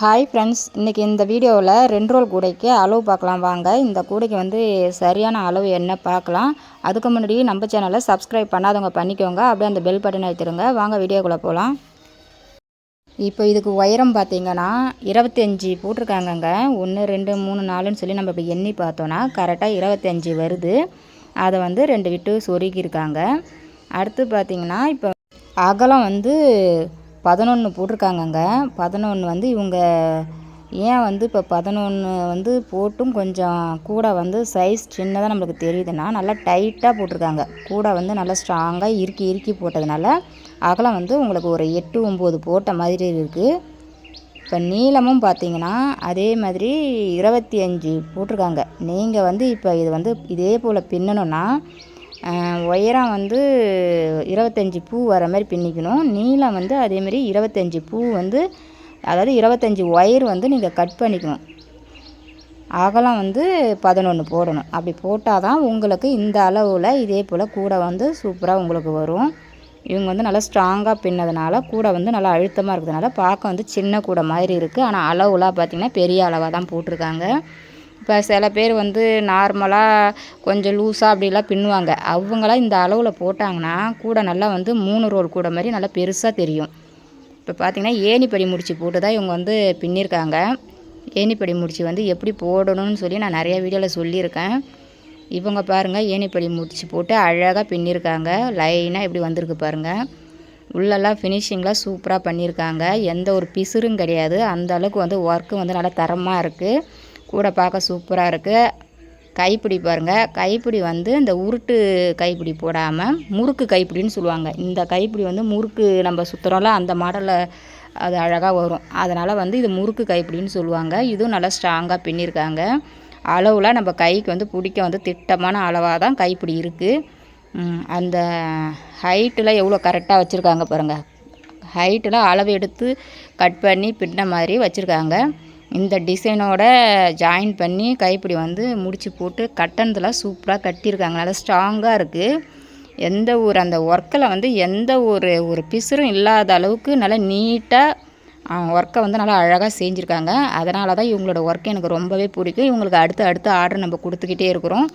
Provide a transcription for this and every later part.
Hi friends இன்றைக்கி இந்த வீடியோவில் ரெண்டு ரோல் கூடைக்கு அளவு பார்க்கலாம். வாங்க இந்த கூடைக்கு வந்து சரியான அளவு என்ன பார்க்கலாம். அதுக்கு முன்னாடி நம்ம சேனலை சப்ஸ்கிரைப் பண்ணாதவங்க பண்ணிக்கோங்க. அப்படியே அந்த பெல் பட்டனை வைத்திருங்க வாங்க வீடியோக்குள்ளே போகலாம் இப்போ இதுக்கு உயரம் பார்த்தீங்கன்னா இருபத்தஞ்சி போட்டிருக்காங்கங்க. ஒன்று ரெண்டு மூணு நாலுன்னு சொல்லி நம்ம இப்படி எண்ணி பார்த்தோன்னா கரெக்டாக இருபத்தஞ்சி வருது. அதை வந்து ரெண்டு விட்டு சொருகியிருக்காங்க. அடுத்து பார்த்தீங்கன்னா இப்போ அகலம் வந்து பதினொன்று போட்டிருக்காங்கங்க. பதினொன்று வந்து இவங்க ஏன் வந்து இப்போ பதினொன்று வந்து போட்டும் கொஞ்சம் கூட வந்து சைஸ் சின்னதாக நம்மளுக்கு தெரியுதுன்னா நல்லா டைட்டாக போட்டிருக்காங்க. கூட வந்து நல்லா ஸ்ட்ராங்காக இறுக்கி இறுக்கி போட்டதுனால அகலம் வந்து உங்களுக்கு ஒரு எட்டு ஒம்பது போட்ட மாதிரி இருக்குது இப்போ நீளமும் பார்த்தீங்கன்னா அதே மாதிரி இருபத்தி அஞ்சு போட்டிருக்காங்க. நீங்கள் வந்து இப்போ இது வந்து இதே போல் பின்னணுன்னா உயரம் வந்து இருபத்தஞ்சி பூ வர மாதிரி பின்னிக்கணும். நீளம் வந்து அதேமாரி இருபத்தஞ்சி பூ வந்து அதாவது இருபத்தஞ்சி ஒயர் வந்து நீங்கள் கட் பண்ணிக்கணும். அகலம் வந்து பதினொன்று போடணும். அப்படி போட்டால் தான் உங்களுக்கு இந்த அளவில் இதே போல் கூட வந்து சூப்பராக உங்களுக்கு வரும். இவங்க வந்து நல்லா ஸ்ட்ராங்காக பின்னதுனால கூட வந்து நல்லா அழுத்தமாக இருக்கிறதுனால பார்க்க வந்து சின்ன கூடை மாதிரி இருக்குது ஆனால் அளவுலாம் பார்த்திங்கன்னா பெரிய அளவாக தான் போட்டிருக்காங்க. இப்போ சில பேர் வந்து நார்மலாக கொஞ்சம் லூஸாக அப்படிலாம் பின்னுவாங்க. அவங்களாம் இந்த அளவில் போட்டாங்கன்னா கூட நல்லா வந்து மூணு ரோல் கூட மாதிரி நல்லா பெருசாக தெரியும். இப்போ பார்த்திங்கன்னா ஏணிப்படி முடிச்சு போட்டு தான் இவங்க வந்து பின்னிருக்காங்க. ஏணிப்படி முடிச்சு வந்து எப்படி போடணும்னு சொல்லி நான் நிறைய வீடியோவில் சொல்லியிருக்கேன். இவங்க பாருங்கள் ஏணிப்படி முடிச்சு போட்டு அழகாக பின்னிருக்காங்க. லைனாக எப்படி வந்திருக்கு பாருங்கள் உள்ளெல்லாம் ஃபினிஷிங்லாம் சூப்பராக பண்ணியிருக்காங்க எந்த ஒரு பிசுறும் கிடையாது. அந்த அளவுக்கு வந்து ஒர்க்கு வந்து நல்லா தரமாக இருக்குது கூட பார்க்க சூப்பராக இருக்குது கைப்பிடி பாருங்கள் கைப்பிடி வந்து இந்த உருட்டு கைப்பிடி போடாமல் முறுக்கு கைப்பிடின்னு சொல்லுவாங்க. இந்த கைப்பிடி வந்து முறுக்கு நம்ம சுற்றுறோம்ல அந்த மாடலில் அது அழகாக வரும். அதனால் வந்து இது முறுக்கு கைப்பிடின்னு சொல்லுவாங்க. இதுவும் நல்லா ஸ்ட்ராங்காக பின்னிருக்காங்க. அளவில் நம்ம கைக்கு வந்து பிடிக்க வந்து திட்டமான அளவாக தான் கைப்பிடி இருக்குது அந்த ஹைட்டில் எவ்வளோ கரெக்டாக வச்சுருக்காங்க பாருங்கள் ஹைட்டில் அளவு எடுத்து கட் பண்ணி பின்ன மாதிரி வச்சுருக்காங்க. இந்த டிசைனோட ஜாயின் பண்ணி கைப்பிடி வந்து முடிச்சு போட்டு கட்டனத்தில் சூப்பராக கட்டியிருக்காங்க. நல்லா ஸ்ட்ராங்காக இருக்குது எந்த ஒரு அந்த ஒர்க்கில் வந்து எந்த ஒரு ஒரு பிசுறும் இல்லாத அளவுக்கு நல்லா நீட்டாக ஒர்க்கை வந்து நல்லா அழகாக செஞ்சுருக்காங்க. அதனால தான் இவங்களோட ஒர்க் எனக்கு ரொம்பவே பிடிக்கும். இவங்களுக்கு அடுத்து அடுத்து ஆர்டர் நம்ம கொடுத்துக்கிட்டே இருக்கிறோம்.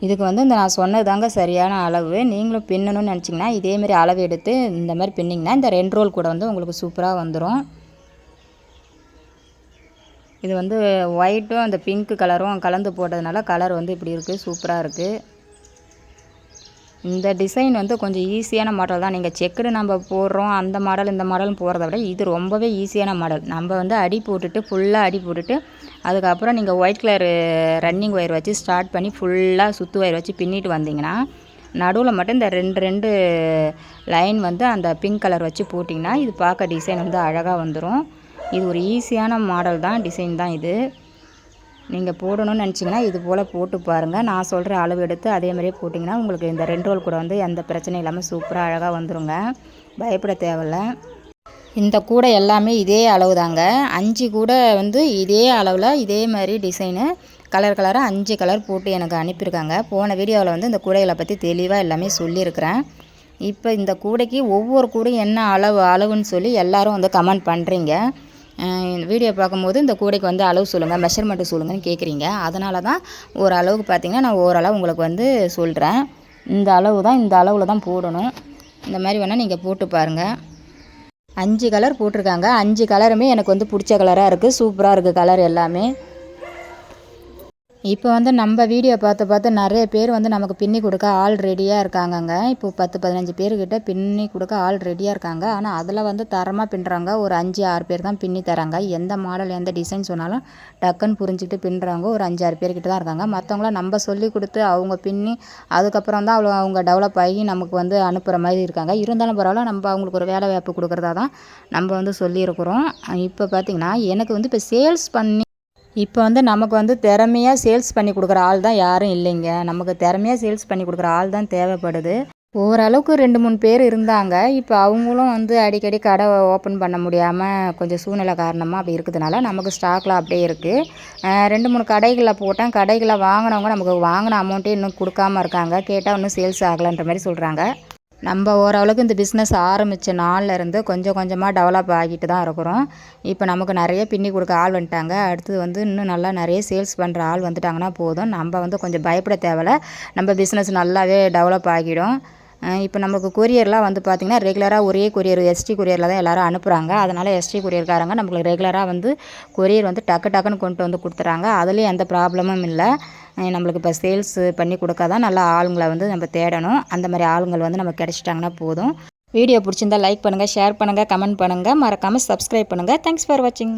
இதுக்கு வந்து இந்த நான் சொன்னது தாங்க சரியான அளவு. நீங்களும் பின்னணும்னு நினச்சிங்கன்னா இதேமாரி அளவு எடுத்து இந்த மாதிரி பின்னிங்கன்னா இந்த ரெண்டு ரோல் கூட வந்து உங்களுக்கு சூப்பராக வந்துடும் இது வந்து ஒயிட்டும் அந்த பிங்க்கு கலரும் கலந்து போட்டதுனால கலர் வந்து இப்படி இருக்குது சூப்பராக இருக்குது இந்த டிசைன் வந்து கொஞ்சம் ஈஸியான மாடல் தான். நீங்கள் செக்குடு நம்ம போடுறோம் அந்த மாடல் இந்த மாடலும் போகிறத விட இது ரொம்பவே ஈஸியான மாடல் நம்ம வந்து அடி போட்டுட்டு ஃபுல்லாக அடி போட்டுட்டு அதுக்கப்புறம் நீங்கள் ஒயிட் கலர் ரன்னிங் ஒயர் வச்சு ஸ்டார்ட் பண்ணி ஃபுல்லாக சுற்று ஒயர் வச்சு பின்னிட்டு வந்தீங்கன்னா நடுவில் மட்டும் இந்த ரெண்டு ரெண்டு லைன் வந்து அந்த பிங்க் கலர் வச்சு போட்டிங்கன்னா இது பார்க்க டிசைன் வந்து அழகாக வந்துடும் இது ஒரு ஈஸியான மாடல் தான் டிசைன் தான் இது. நீங்கள் போடணும்னு நினச்சிங்கன்னா இது போல் போட்டு பாருங்கள் நான் சொல்கிற அளவு எடுத்து அதே மாதிரியே போட்டிங்கன்னா உங்களுக்கு இந்த ரெண்டு ரோல் கூட வந்து எந்த பிரச்சனையும் இல்லாமல் சூப்பராக அழகாக வந்துருங்க. பயப்பட தேவையில்ல. இந்த கூடை எல்லாமே இதே அளவு தாங்க. அஞ்சு கூடை வந்து இதே அளவில் இதே மாதிரி டிசைனு கலர் கலராக அஞ்சு கலர் போட்டு எனக்கு அனுப்பியிருக்காங்க. போன வீடியோவில் வந்து இந்த கூடைகளை பற்றி தெளிவாக எல்லாமே சொல்லியிருக்கிறேன். இப்போ இந்த கூடைக்கு ஒவ்வொரு கூடையும் என்ன அளவு அளவுன்னு சொல்லி எல்லோரும் வந்து கமெண்ட் பண்ணுறீங்க வீடியோ பார்க்கும்போது இந்த கூடைக்கு வந்து அளவு சொல்லுங்கள் மெஷர்மெண்ட்டு சொல்லுங்கன்னு கேட்குறீங்க அதனால தான் ஒரு அளவுக்கு பார்த்தீங்கன்னா நான் ஓரளவு உங்களுக்கு வந்து சொல்கிறேன் இந்த அளவு தான் இந்த அளவில் தான் போடணும். இந்த மாதிரி வேணால் நீங்கள் போட்டு பாருங்கள் அஞ்சு கலர் போட்டிருக்காங்க. அஞ்சு கலருமே எனக்கு வந்து பிடிச்ச கலராக இருக்குது சூப்பராக இருக்குது கலர் எல்லாமே. இப்போ வந்து நம்ம வீடியோ பார்த்து பார்த்து நிறைய பேர் வந்து நமக்கு பின்னி கொடுக்க ஆள் ரெடியாக இருக்காங்கங்க. இப்போ பத்து பதினஞ்சு பேர்கிட்ட பின்னி கொடுக்க ஆள் ரெடியாக இருக்காங்க. ஆனால் அதில் வந்து தரமாக பின்னுறாங்க ஒரு அஞ்சு ஆறு பேர் தான் பின்னி தராங்க. எந்த மாடல் எந்த டிசைன் சொன்னாலும் டக்குன்னு புரிஞ்சுக்கிட்டு பின்னுறவங்க ஒரு அஞ்சு ஆறு பேர்கிட்ட தான் இருக்காங்க. மற்றவங்களாம் நம்ம சொல்லி கொடுத்து அவங்க பின்னி அதுக்கப்புறம் தான் அவ்வளோ அவங்க டெவலப் ஆகி நமக்கு வந்து அனுப்புகிற மாதிரி இருக்காங்க. இருந்தாலும் பரவாயில்ல நம்ம அவங்களுக்கு ஒரு வேலை வாய்ப்பு கொடுக்குறதா தான் நம்ம வந்து சொல்லியிருக்கிறோம். இப்போ பார்த்திங்கன்னா எனக்கு வந்து இப்போ சேல்ஸ் பண்ணி இப்போ வந்து நமக்கு வந்து திறமையாக சேல்ஸ் பண்ணி கொடுக்குற ஆள் தான் யாரும் இல்லைங்க. நமக்கு திறமையாக சேல்ஸ் பண்ணி கொடுக்குற ஆள் தான் தேவைப்படுது. ஓரளவுக்கு ரெண்டு மூணு பேர் இருந்தாங்க. இப்போ அவங்களும் வந்து அடிக்கடி கடை ஓப்பன் பண்ண முடியாமல் கொஞ்சம் சூழ்நிலை காரணமாக அப்படி இருக்கிறதுனால நமக்கு ஸ்டாக்கில் அப்படியே இருக்குது ரெண்டு மூணு கடைகளில் போட்டேன். கடைகளில் வாங்கினவங்க நமக்கு வாங்கின அமௌண்ட்டே இன்னும் கொடுக்காம இருக்காங்க. கேட்டால் இன்னும் சேல்ஸ் ஆகலைன்ற மாதிரி சொல்கிறாங்க நம்ம ஓரளவுக்கு இந்த பிஸ்னஸ் ஆரம்பித்த நாள்ல இருந்து கொஞ்சம் கொஞ்சமாக டெவலப் ஆகிட்டு தான் இருக்கிறோம். இப்போ நமக்கு நிறைய பின்னி கொடுக்க ஆள் வந்துட்டாங்க. அடுத்தது வந்து இன்னும் நல்லா நிறைய சேல்ஸ் பண்ணுற ஆள் வந்துட்டாங்கன்னா போதும். நம்ம வந்து கொஞ்சம் பயப்பட தேவையில்ல. நம்ம பிஸ்னஸ் நல்லாவே டெவலப் ஆகிடும். இப்போ நமக்கு கொரியர்லாம் வந்து பார்த்திங்கன்னா ரெகுலராக ஒரே கொரியர் எஸ்டி கொரியரில் தான் எல்லாரும் அனுப்புகிறாங்க அதனால் எஸ்டி கொரியர்காரங்க நம்மளுக்கு ரெகுலராக வந்து கொரியர் வந்து டக்கு டக்குன்னு கொண்டு வந்து கொடுத்துறாங்க. அதுலேயும் எந்த ப்ராப்ளமும் இல்லை. நம்மளுக்கு இப்போ சேல்ஸ் பண்ணி கொடுக்க தான் நல்லா ஆளுங்களை வந்து நம்ம தேடணும். அந்த மாதிரி ஆளுங்கள் வந்து நமக்கு கிடச்சிட்டாங்கன்னா போதும். வீடியோ பிடிச்சிருந்தா லைக் பண்ணுங்கள் ஷேர் பண்ணுங்கள் கமெண்ட் பண்ணுங்கள் மறக்காமல் சப்ஸ்கிரைப் பண்ணுங்கள் தேங்க்ஸ் ஃபார் வாட்சிங்